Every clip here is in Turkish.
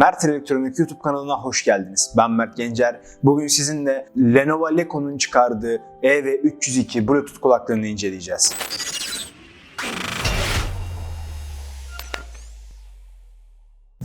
Mert Elektronik YouTube kanalına hoş geldiniz. Ben Mert Gencer. Bugün sizinle Lenovo Leco'nun çıkardığı EV302 Bluetooth kulaklığını inceleyeceğiz.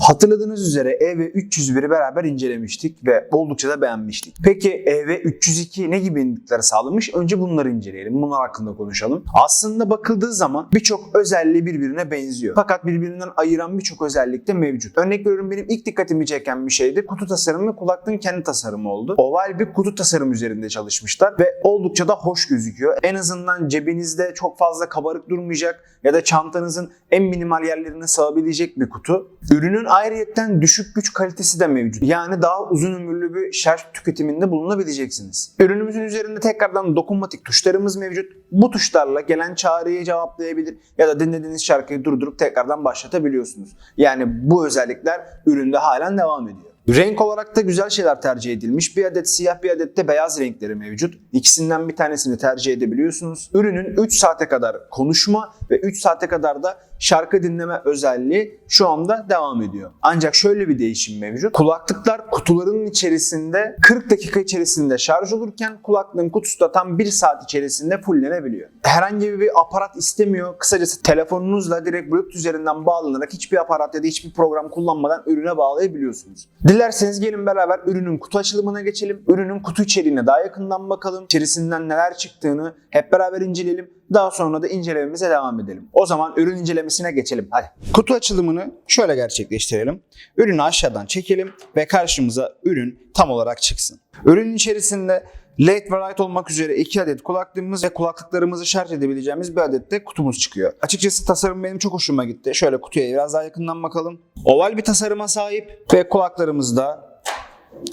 Hatırladığınız üzere EV301'i beraber incelemiştik ve oldukça da beğenmiştik. Peki EV302 ne gibi yenilikler sağlamış? Önce bunları inceleyelim. Bunlar hakkında konuşalım. Aslında bakıldığı zaman birçok özelliği birbirine benziyor. Fakat birbirinden ayıran birçok özellik de mevcut. Örnek veriyorum benim ilk dikkatimi çeken bir şeydi. Kutu tasarımı ve kulaklığın kendi tasarımı oldu. Oval bir kutu tasarım üzerinde çalışmışlar ve oldukça da hoş gözüküyor. En azından cebinizde çok fazla kabarık durmayacak ya da çantanızın en minimal yerlerine sığabilecek bir kutu. Ürünün ayrıyetten düşük güç kalitesi de mevcut. Yani daha uzun ömürlü bir şarj tüketiminde bulunabileceksiniz. Ürünümüzün üzerinde tekrardan dokunmatik tuşlarımız mevcut. Bu tuşlarla gelen çağrıyı cevaplayabilir ya da dinlediğiniz şarkıyı durdurup tekrardan başlatabiliyorsunuz. Yani bu özellikler üründe halen devam ediyor. Renk olarak da güzel şeyler tercih edilmiş. Bir adet siyah bir adet de beyaz renkleri mevcut. İkisinden bir tanesini tercih edebiliyorsunuz. Ürünün 3 saate kadar konuşma ve 3 saate kadar da şarkı dinleme özelliği şu anda devam ediyor. Ancak şöyle bir değişim mevcut. Kulaklıklar kutularının içerisinde 40 dakika içerisinde şarj olurken kulaklığın kutusu da tam 1 saat içerisinde fulllenebiliyor. Herhangi bir aparat istemiyor. Kısacası telefonunuzla direkt Bluetooth üzerinden bağlanarak hiçbir aparat ya da hiçbir program kullanmadan ürüne bağlayabiliyorsunuz. Dilerseniz gelin beraber ürünün kutu açılımına geçelim. Ürünün kutu içeriğine daha yakından bakalım. İçerisinden neler çıktığını hep beraber inceleyelim. Daha sonra da incelememize devam edelim. O zaman ürün incelemesine geçelim. Hadi. Kutu açılımını şöyle gerçekleştirelim. Ürünü aşağıdan çekelim ve karşımıza ürün tam olarak çıksın. Ürünün içerisinde LED ve olmak üzere iki adet kulaklığımız ve kulaklıklarımızı şarj edebileceğimiz bir adet de kutumuz çıkıyor. Açıkçası tasarım benim çok hoşuma gitti. Şöyle kutuya biraz daha yakından bakalım. Oval bir tasarıma sahip ve kulaklarımız da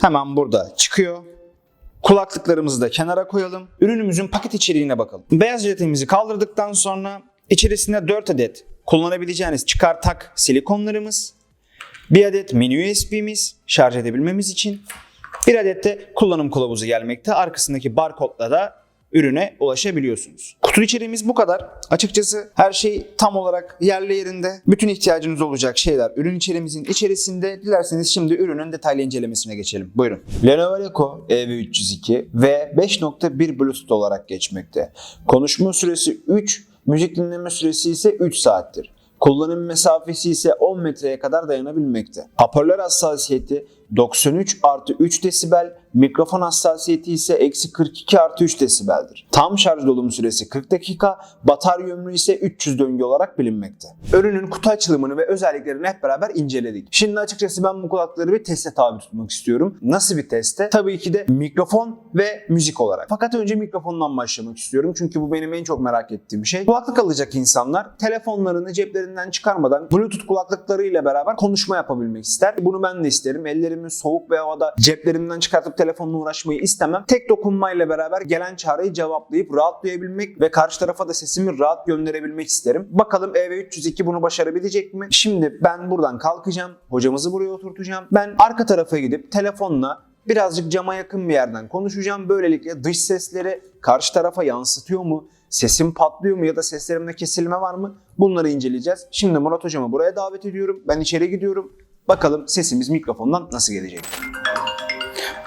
hemen burada çıkıyor. Kulaklıklarımızı da kenara koyalım. Ürünümüzün paket içeriğine bakalım. Beyaz jelatimizi kaldırdıktan sonra içerisinde 4 adet kullanabileceğiniz çıkar tak silikonlarımız, bir adet mini USB'miz şarj edebilmemiz için, bir adet de kullanım kılavuzu gelmekte. Arkasındaki barkodla da ürüne ulaşabiliyorsunuz. Kutu içeriğimiz bu kadar. Açıkçası her şey tam olarak yerli yerinde. Bütün ihtiyacınız olacak şeyler ürün içeriğimizin içerisinde. Dilerseniz şimdi ürünün detaylı incelemesine geçelim. Buyurun. Lenovo Leco EV302 ve 5.1 Bluetooth olarak geçmekte. Konuşma süresi 3, müzik dinleme süresi ise 3 saattir. Kullanım mesafesi ise 10 metreye kadar dayanabilmekte. Hoparlör hassasiyeti 93 artı 3 desibel, mikrofon hassasiyeti ise eksi 42 artı 3 desibeldir. Tam şarj dolum süresi 40 dakika, batarya ömrü ise 300 döngü olarak bilinmekte. Ürünün kutu açılımını ve özelliklerini hep beraber inceledik. Şimdi açıkçası ben bu kulakları bir teste tabi tutmak istiyorum. Nasıl bir teste? Tabii ki de mikrofon ve müzik olarak. Fakat önce mikrofondan başlamak istiyorum çünkü bu benim en çok merak ettiğim şey. Kulaklık alacak insanlar telefonlarını ceplerinden çıkarmadan Bluetooth kulaklıklarıyla beraber konuşma yapabilmek ister. Bunu ben de isterim. Ellerimi soğuk bir havada ceplerimden çıkartıp telefonla uğraşmayı istemem. Tek dokunmayla beraber gelen çağrıyı cevaplayıp rahatlayabilmek ve karşı tarafa da sesimi rahat gönderebilmek isterim. Bakalım EV302 bunu başarabilecek mi? Şimdi ben buradan kalkacağım. Hocamızı buraya oturtacağım. Ben arka tarafa gidip telefonla birazcık cama yakın bir yerden konuşacağım. Böylelikle dış sesleri karşı tarafa yansıtıyor mu? Sesim patlıyor mu ya da seslerimde kesilme var mı? Bunları inceleyeceğiz. Şimdi Murat hocamı buraya davet ediyorum. Ben içeri gidiyorum. Bakalım sesimiz mikrofondan nasıl gelecek?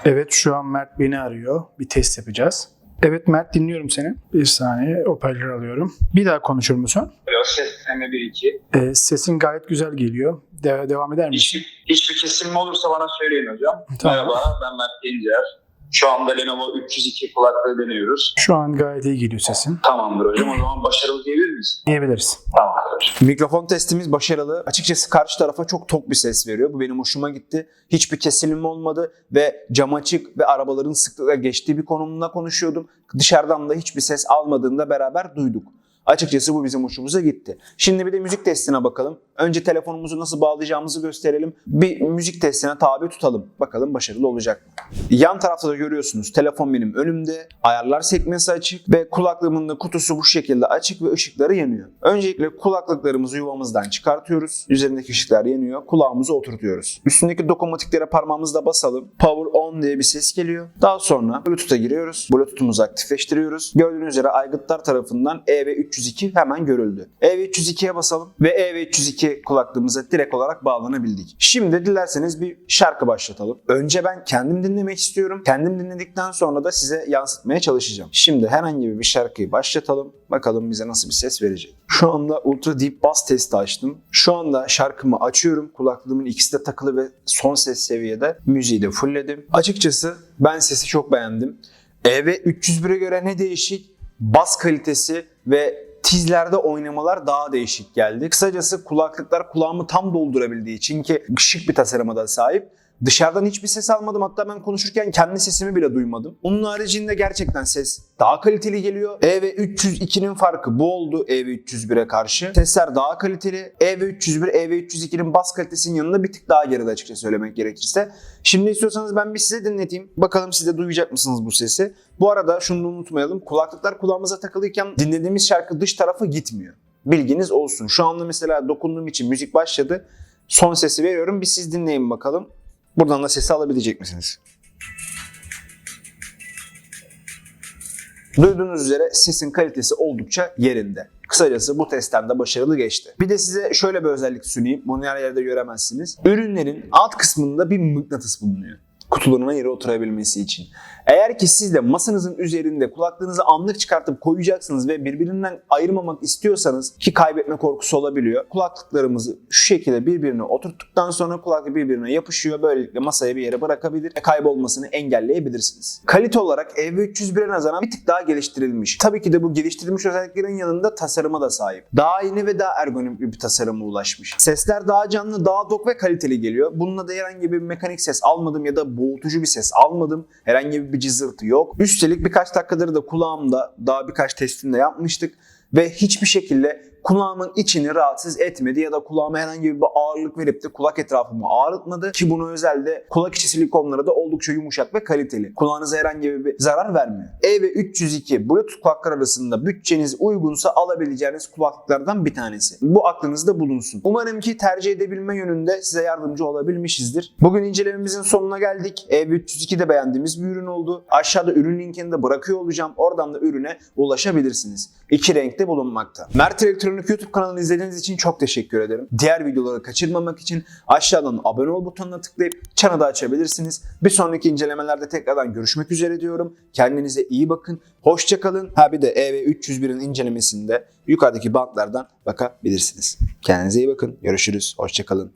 Evet şu an Mert beni arıyor. Bir test yapacağız. Evet Mert dinliyorum seni. Bir saniye hoparlör alıyorum. Bir daha konuşur musun? Alo ses sistemi 1-2. Ee, sesin gayet güzel geliyor. De- devam eder misin? Hiçbir, hiçbir kesilme olursa bana söyleyin hocam. Tamam. Merhaba ben Mert Gencer. Şu anda Lenovo 302 kulaklığı deniyoruz. Şu an gayet iyi geliyor sesin. Tamamdır hocam o zaman başarılı diyebilir miyiz? Diyebiliriz. Tamamdır hocam. Mikrofon testimiz başarılı. Açıkçası karşı tarafa çok tok bir ses veriyor. Bu benim hoşuma gitti. Hiçbir kesilme olmadı ve cam açık ve arabaların sıklıkla geçtiği bir konumda konuşuyordum. Dışarıdan da hiçbir ses almadığında beraber duyduk. Açıkçası bu bizim hoşumuza gitti. Şimdi bir de müzik testine bakalım. Önce telefonumuzu nasıl bağlayacağımızı gösterelim. Bir müzik testine tabi tutalım. Bakalım başarılı olacak mı? Yan tarafta da görüyorsunuz telefon benim önümde. Ayarlar sekmesi açık ve kulaklığımın da kutusu bu şekilde açık ve ışıkları yanıyor. Öncelikle kulaklıklarımızı yuvamızdan çıkartıyoruz. Üzerindeki ışıklar yanıyor. Kulağımıza oturtuyoruz. Üstündeki dokunmatiklere parmağımızla basalım. Power on diye bir ses geliyor. Daha sonra Bluetooth'a giriyoruz. Bluetooth'umuzu aktifleştiriyoruz. Gördüğünüz üzere aygıtlar tarafından EV302 hemen görüldü. EV302'ye basalım ve EV302 kulaklığımıza direkt olarak bağlanabildik. Şimdi dilerseniz bir şarkı başlatalım. Önce ben kendim dinlemek istiyorum. Kendim dinledikten sonra da size yansıtmaya çalışacağım. Şimdi herhangi bir şarkıyı başlatalım. Bakalım bize nasıl bir ses verecek. Şu anda Ultra Deep Bass testi açtım. Şu anda şarkımı açıyorum. Kulaklığımın ikisi de takılı ve son ses seviyede. Müziği de fullledim. Açıkçası ben sesi çok beğendim. EV 301'e göre ne değişik? Bas kalitesi ve tizlerde oynamalar daha değişik geldi. Kısacası kulaklıklar kulağımı tam doldurabildiği için ki şık bir tasarıma da sahip. Dışarıdan hiçbir ses almadım. Hatta ben konuşurken kendi sesimi bile duymadım. Onun haricinde gerçekten ses daha kaliteli geliyor. EV302'nin farkı bu oldu EV301'e karşı. Sesler daha kaliteli. EV301, EV302'nin bas kalitesinin yanında bir tık daha geride açıkça söylemek gerekirse. Şimdi istiyorsanız ben bir size dinleteyim. Bakalım siz de duyacak mısınız bu sesi? Bu arada şunu unutmayalım. Kulaklıklar kulağımıza takılıyken dinlediğimiz şarkı dış tarafa gitmiyor. Bilginiz olsun. Şu anda mesela dokunduğum için müzik başladı. Son sesi veriyorum. Bir siz dinleyin bakalım. Buradan da sesi alabilecek misiniz? Duyduğunuz üzere sesin kalitesi oldukça yerinde. Kısacası bu testten de başarılı geçti. Bir de size şöyle bir özellik sunayım. Bunu her yerde göremezsiniz. Ürünlerin alt kısmında bir mıknatıs bulunuyor. Kutularına yere oturabilmesi için. Eğer ki siz de masanızın üzerinde kulaklığınızı anlık çıkartıp koyacaksınız ve birbirinden ayırmamak istiyorsanız ki kaybetme korkusu olabiliyor. Kulaklıklarımızı şu şekilde birbirine oturttuktan sonra kulaklık birbirine yapışıyor. Böylelikle masaya bir yere bırakabilir ve kaybolmasını engelleyebilirsiniz. Kalite olarak EV301'e nazaran bir tık daha geliştirilmiş. Tabii ki de bu geliştirilmiş özelliklerin yanında tasarıma da sahip. Daha yeni ve daha ergonomik bir tasarıma ulaşmış. Sesler daha canlı, daha dok ve kaliteli geliyor. Bununla da herhangi bir mekanik ses almadım ya da boğultucu bir ses almadım. Herhangi bir cızırtı yok. Üstelik birkaç dakikadır da kulağımda daha birkaç testini de yapmıştık ve hiçbir şekilde kulağımın içini rahatsız etmedi ya da kulağıma herhangi bir ağırlık verip de kulak etrafımı ağrıtmadı ki bunu özelde kulak içi silikonları da oldukça yumuşak ve kaliteli. Kulağınıza herhangi bir zarar vermiyor. E ve 302 Bluetooth kulaklar arasında bütçeniz uygunsa alabileceğiniz kulaklıklardan bir tanesi. Bu aklınızda bulunsun. Umarım ki tercih edebilme yönünde size yardımcı olabilmişizdir. Bugün incelememizin sonuna geldik. E ve 302 de beğendiğimiz bir ürün oldu. Aşağıda ürün linkini de bırakıyor olacağım. Oradan da ürüne ulaşabilirsiniz. İki renkte bulunmakta. Mert Elektronik YouTube kanalını izlediğiniz için çok teşekkür ederim. Diğer videoları kaçırmamak için aşağıdan abone ol butonuna tıklayıp çanı da açabilirsiniz. Bir sonraki incelemelerde tekrardan görüşmek üzere diyorum. Kendinize iyi bakın. Hoşça kalın. Ha bir de EV301'in incelemesinde yukarıdaki bantlardan bakabilirsiniz. Kendinize iyi bakın. Görüşürüz. Hoşça kalın.